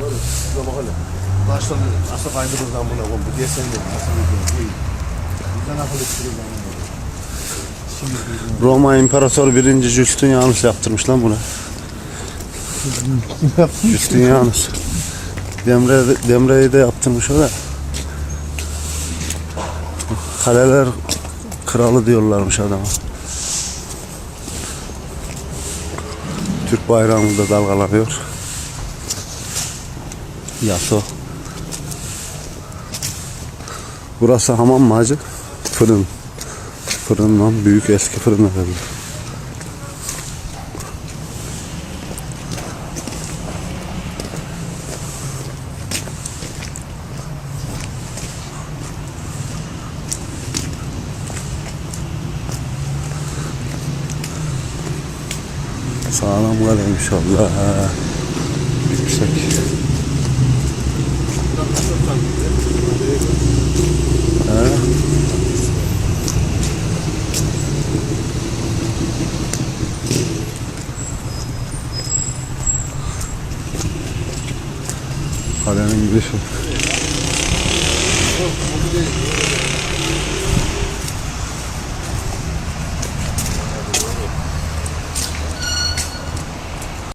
Böyle şuna bak hele. Taştan nasıl kaydırırız lan buna oğlum. Bu desen de nasıl bir şey. Bizden akıl duydum. Roma İmparatoru 1. Justinianus yaptırmış lan bunu. Justinianus. Demre, Demre'yi de yaptırmış o da. Kaleler kralı diyorlarmış adama. Türk bayrağımız da dalgalanıyor. Yaso. Burası hamam mı hacı? Fırın. Fırın lan. Büyük eski fırın herhalde. Sağlam kaleymiş Allah. Yüksek. Kalenin girişi.